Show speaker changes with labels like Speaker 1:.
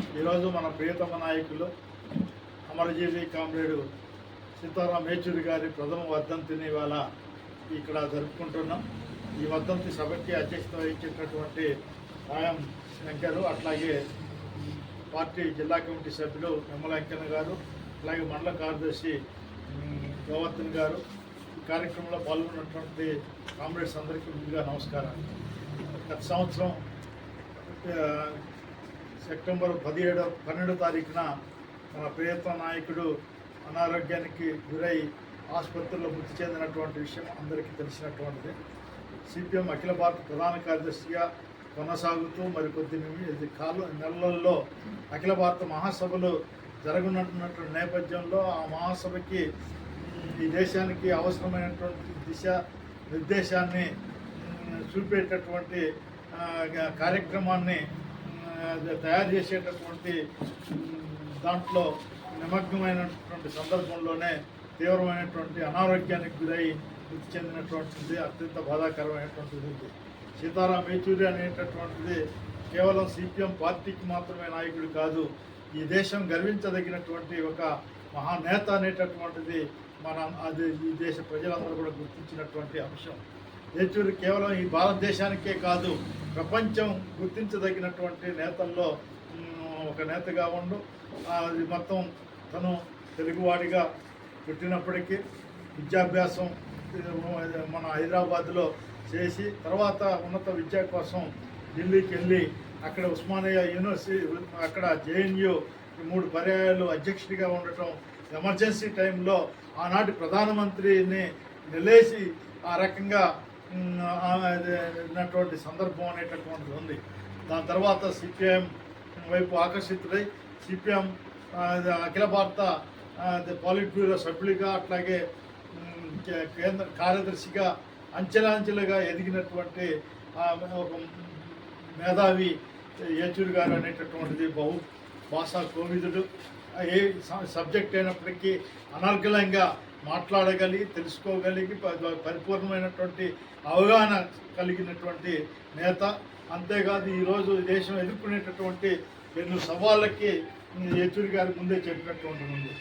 Speaker 1: ఈరోజు మన ప్రియతమ నాయకులు అమరజీవి కామ్రేడు సీతారాం యేచూరి గారి ప్రథమ వర్ధంతిని ఇవాళ ఇక్కడ జరుపుకుంటున్నాం. ఈ వర్ధంతి సభకి అధ్యక్షత వహించినటువంటి సాయం శంకరు అట్లాగే పార్టీ జిల్లా కమిటీ సభ్యులు నిమ్మల గారు అలాగే మండల కార్యదర్శి గోవర్ధన్ గారు. ఈ కార్యక్రమంలో పాల్గొన్నటువంటి కామ్రేడ్స్ అందరికీ ముందుగా నమస్కారాలు. గత సంవత్సరం సెప్టెంబర్ పదిహేడు పన్నెండో తారీఖున మన ప్రియతమ నాయకుడు అనారోగ్యానికి గురై ఆసుపత్రిలో మృతి చెందినటువంటి విషయం అందరికీ తెలిసినటువంటిది. సిపిఎం అఖిల భారత ప్రధాన కార్యదర్శిగా కొనసాగుతూ మరికొద్ది నిమి- ఇది కాలు నెలల్లో అఖిల భారత మహాసభలు జరగనున్నటువంటి నేపథ్యంలో ఆ మహాసభకి ఈ దేశానికి అవసరమైనటువంటి దిశ నిర్దేశాన్ని చూపేటటువంటి కార్యక్రమాన్ని తయారు చేసేటటువంటి దాంట్లో నిమగ్నమైనటువంటి సందర్భంలోనే తీవ్రమైనటువంటి అనారోగ్యానికి గురై మృతి చెందినటువంటిది అత్యంత బాధాకరమైనటువంటిది ఉంది. సీతారాం యేచూరి అనేటటువంటిది కేవలం సిపిఎం పార్టీకి మాత్రమే నాయకుడు కాదు ఈ దేశం గర్వించదగినటువంటి ఒక మహానేత అనేటటువంటిది మన అది ఈ దేశ ప్రజలందరూ కూడా గుర్తించినటువంటి అంశం. యేచూరి కేవలం ఈ భారతదేశానికే కాదు ప్రపంచం గుర్తించదగినటువంటి నేతల్లో ఒక నేతగా ఉండు. అది మొత్తం తను తెలుగువాడిగా పుట్టినప్పటికీ విద్యాభ్యాసం మన హైదరాబాద్లో చేసి తర్వాత ఉన్నత విద్య కోసం ఢిల్లీకి వెళ్ళి అక్కడ ఉస్మానియా యూనివర్సిటీ అక్కడ జేఎన్యూ మూడు పర్యాయాలు అధ్యక్షుడిగా ఉండటం ఎమర్జెన్సీ టైంలో ఆనాటి ప్రధానమంత్రిని నిలేసి ఆ రకంగా ఉన్నటువంటి సందర్భం అనేటటువంటిది ఉంది. దాని తర్వాత సిపిఎం వైపు ఆకర్షితులై సిపిఎం అఖిల భారత పాలిట్ బ్యూరో సభ్యులుగా అట్లాగే కేంద్ర కార్యదర్శిగా అంచెలాంచెలుగా ఎదిగినటువంటి ఒక మేధావి యేచూరి గారు అనేటటువంటిది బహు భాషా కోవిదుడు. ఏ సబ్జెక్ట్ అయినప్పటికీ అనర్గళంగా మాట్లాడగలిగి తెలుసుకోగలిగి ప- పరిపూర్ణమైనటువంటి అవగాహన కలిగినటువంటి నేత. అంతేకాదు ఈరోజు దేశం ఎదుర్కొనేటటువంటి ఎన్నో సవాళ్ళకి యచూరి గారి ముందే చెప్పినటువంటి ఉంది